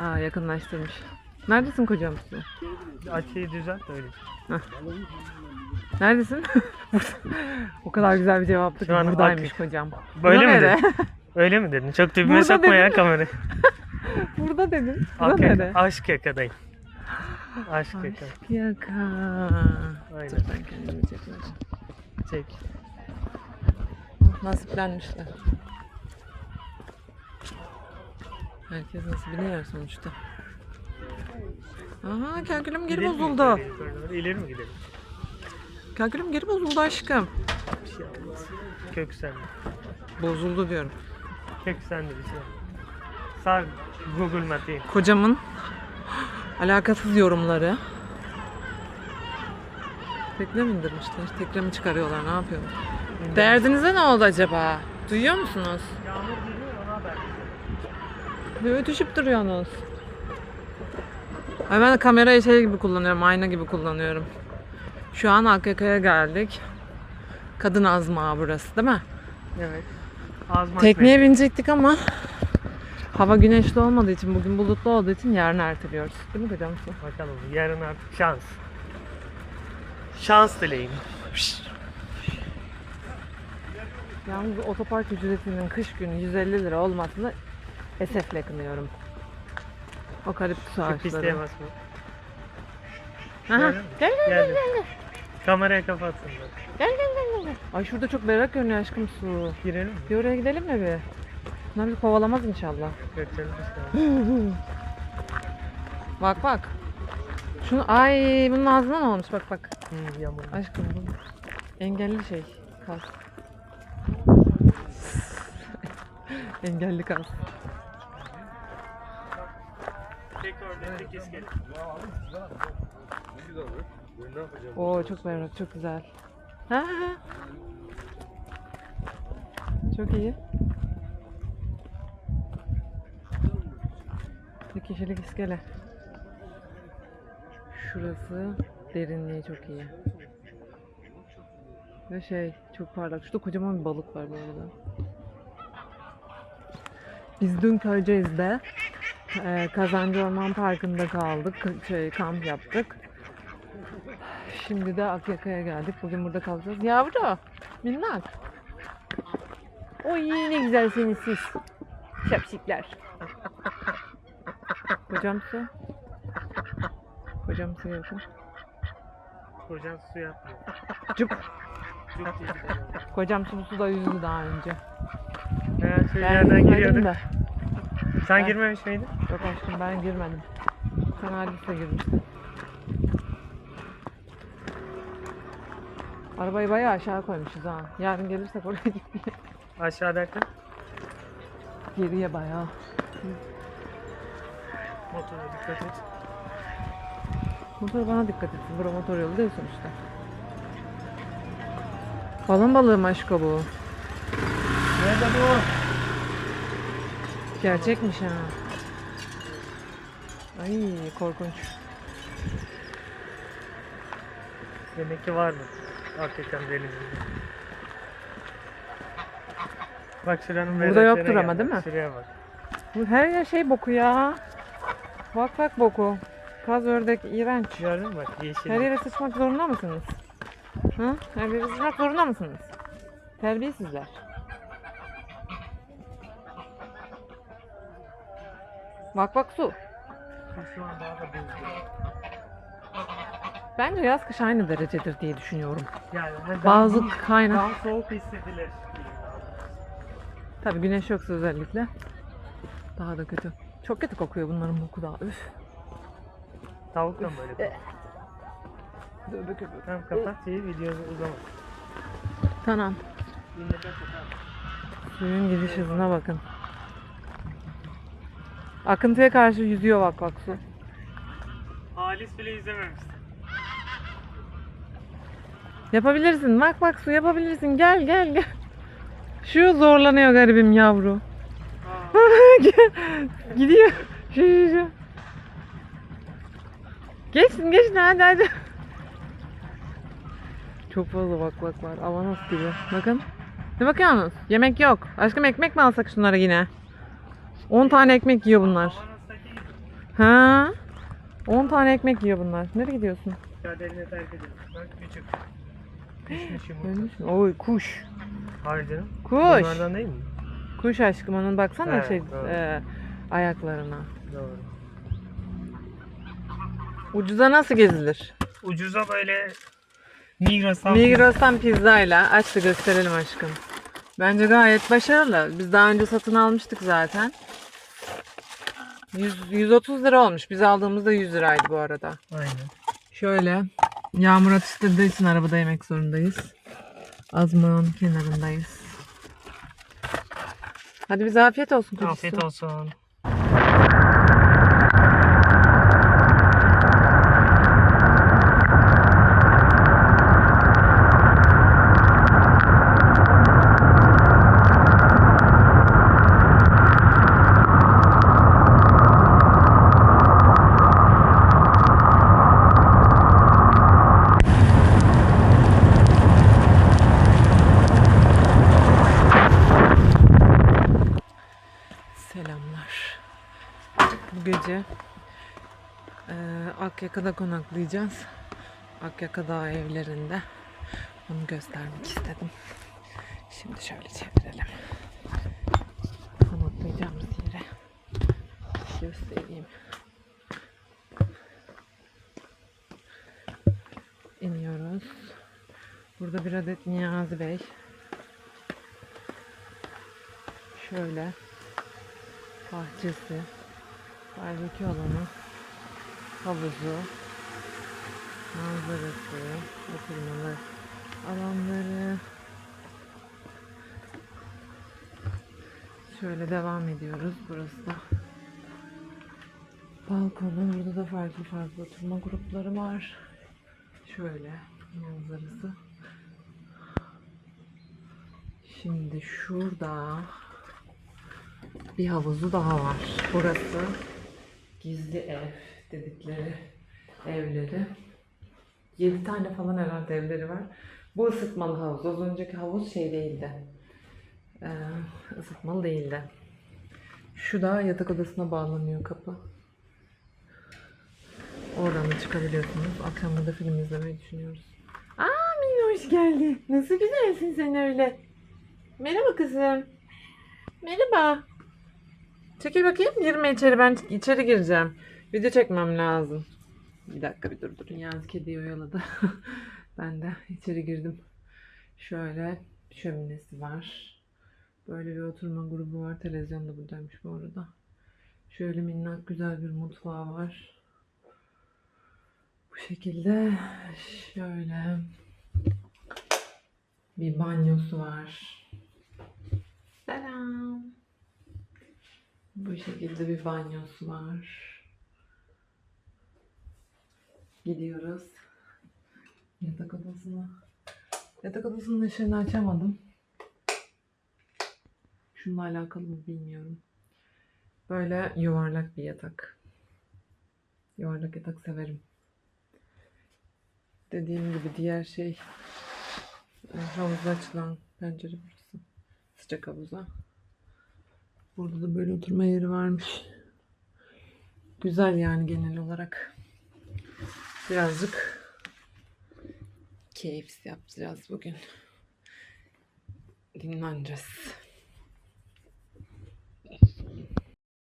Aa yakınlaştırmış. Neredesin kocam? Açıyı düzelt öyle. Neredesin? O kadar güzel bir cevaptı ki Şu an buradaymış aktif. kocam. Böyle mi nere? dedin? Öyle mi dedin? Çok dibime Burada sokma ya dedim. kamerayı. Burada dedim. Burada Ak- nere? aşk yakadayım. Aşk yaka. Aşk yaka. Aynen. Dur ben kendimi çekmeyeceğim. Çek. Nasiplenmişler. Herkes nasibini yer sonuçta. Aha kalkülüm geri mi bozuldu. gidelim yukarı? İleri mi gidelim? Kalkülüm geri bozuldu aşkım. Bir şey olmaz. Kök sende. Bozuldu diyorum. Kök sende bir şey olmaz. Sar Google Mapp'i. Kocamın alakasız yorumları. Tekne mi indirmişler? Tekne mi çıkarıyorlar? Ne yapıyorlar? Derdinize ne oldu acaba? Duyuyor musunuz? Yağmur. Ne ötüşüp duruyorsunuz? Ay ben de kamerayı şey gibi kullanıyorum, ayna gibi kullanıyorum. Şu an Akyaka'ya geldik. Kadın azmağı burası değil mi? Evet. Azmak Tekneye binecektik ama hava güneşli olmadığı için, bugün bulutlu olduğu için yarın erteliyoruz. Değil mi kocam? Bakalım yarın artık şans. Şans dileyin. Yalnız otopark ücretinin kış günü 150 lira olmasını esefle kınıyorum. O kaliptüs Şu pisliğe ağaçları. basma. Aha. Gel gel gel Geldim. gel. Kameraya kapatsın. Gel gel gel gel. Ay şurada çok berrak görünüyor aşkım su. Girelim mi? Bir oraya gidelim mi bir? Bunlar bizi kovalamaz inşallah. Gökçen'in üstüne. Bak bak. Şunu ay bunun ağzına ne olmuş bak bak. Hmm. Aşkım bu engelli şey. Kas. engelli kas. Tek orada tek iskele. Oo çok berrak çok güzel. Ha. Çok iyi. Bir kişilik iskele. Şurası derinliği çok iyi. Ve şey çok parlak. Şurada kocaman bir balık var bu arada. Biz dün Köyceğiz'de e, Kazancı Orman Parkı'nda kaldık. Şey, kamp yaptık. Şimdi de Akyaka'ya geldik. Bugün burada kalacağız. Yavru, minnak. Oy ne güzelsiniz siz. Şapşikler. Kocam su. Kocam su yakın. Kocan su yapmıyor. Gidelim. Kocam su suda yüzdü daha önce. Ben Ben yerden yüzmedim giriyorduk. de. Sen Ben- girmemiş miydin? Yok aşkım ben girmedim. Sen Halis'le girmiştin. Arabayı bayağı aşağı koymuşuz ha. Yarın gelirsek oraya gitmeye. Aşağı derken Geriye bayağı. motora dikkat et. Motor bana dikkat etsin. Bura motor yolu değil sonuçta. Balon balığı mı aşko bu? Nerede bu? Gerçekmiş ha. Ay korkunç. Demek ki vardı. Hakikaten denizinde. Bak şuranın Burada yoktur ama değil mi? Şuraya bak. Bu her yer şey boku ya. Bak bak boku. Kaz ördek iğrenç. Gördün mü bak yeşil. Her yere sıçmak zorunda mısınız? Hı? Her yere sıçmak zorunda mısınız? Terbiyesizler. Bak bak su. Bence yaz kış aynı derecedir diye düşünüyorum. Yani hani Bazı kaynak. daha soğuk hissedilir. Tabii güneş yoksa özellikle. Daha da kötü. Çok kötü kokuyor bunların boku da. Üf. Tavuk da mı böyle? kokuyor? Dövbe köpük. Tamam kapat şeyi video uzamaz. Tamam. Suyun gidiş hızına bakın. Akıntıya karşı yüzüyor bak bak su. Halis bile izlememiş. Yapabilirsin. Bak bak su yapabilirsin. Gel gel gel. Şu zorlanıyor garibim yavru. Gidiyor. Şu şu şu. Geçsin geçsin hadi hadi. Çok fazla bak bak var. Avanos gibi. Bakın. Ne bakıyorsunuz? Yemek yok. Aşkım ekmek mi alsak şunlara yine? 10 tane ekmek yiyor bunlar. Ha? 10 tane ekmek yiyor bunlar. Nereye gidiyorsun? Kaderini terk ediyoruz. Bak küçük. Pişmiş yumurta. Oy kuş. Hayır canım. Kuş. Bunlardan değil mi? Kuş aşkım onun baksana He, şey doğru. e, ayaklarına. Doğru. Ucuza nasıl gezilir? Ucuza böyle Migros'tan Migros'tan pizzayla aç da gösterelim aşkım. Bence gayet başarılı. Biz daha önce satın almıştık zaten. 100, 130 lira olmuş. Biz aldığımızda 100 liraydı bu arada. Aynen. Şöyle yağmur atıştırdığı için arabada yemek zorundayız. Azmağın kenarındayız. Hadi bize afiyet olsun. Afiyet olsun. Gece eee Akyaka'da konaklayacağız. Akyaka Dağı evlerinde. Onu göstermek istedim. Şimdi şöyle çevirelim. Konaklayacağımız yere göstereyim. İniyoruz. Burada bir adet Niyazi Bey. Şöyle bahçesi, barbekü alanı, havuzu, manzarası, oturmalı alanları. Şöyle devam ediyoruz. Burası da balkonu. Burada da farklı farklı oturma grupları var. Şöyle manzarası. Şimdi şurada bir havuzu daha var. Burası gizli ev dedikleri evleri. 7 tane falan herhalde evleri var. Bu ısıtmalı havuz. Az önceki havuz şey değildi. Ee, ısıtmalı değildi. Şu da yatak odasına bağlanıyor kapı. Oradan da çıkabiliyorsunuz. Akşam burada film izlemeyi düşünüyoruz. Aa Minnoş geldi. Nasıl güzelsin sen öyle. Merhaba kızım. Merhaba. Çekil bakayım. Girme içeri. Ben içeri gireceğim. Video çekmem lazım. Bir dakika bir dur durun. Yaz kediyi oyaladı. ben de içeri girdim. Şöyle şöminesi var. Böyle bir oturma grubu var. Televizyon da buradaymış bu arada. Şöyle minnak güzel bir mutfağı var. Bu şekilde şöyle bir banyosu var. Selam. Bu şekilde bir banyosu var. Gidiyoruz. Yatak odasına. Yatak odasının ışığını açamadım. Şununla alakalı mı bilmiyorum. Böyle yuvarlak bir yatak. Yuvarlak yatak severim. Dediğim gibi diğer şey e, havuza açılan pencere burası. Sıcak havuza. Burada da böyle oturma yeri varmış. Güzel yani genel olarak. Birazcık keyif yapacağız bugün. Dinleneceğiz.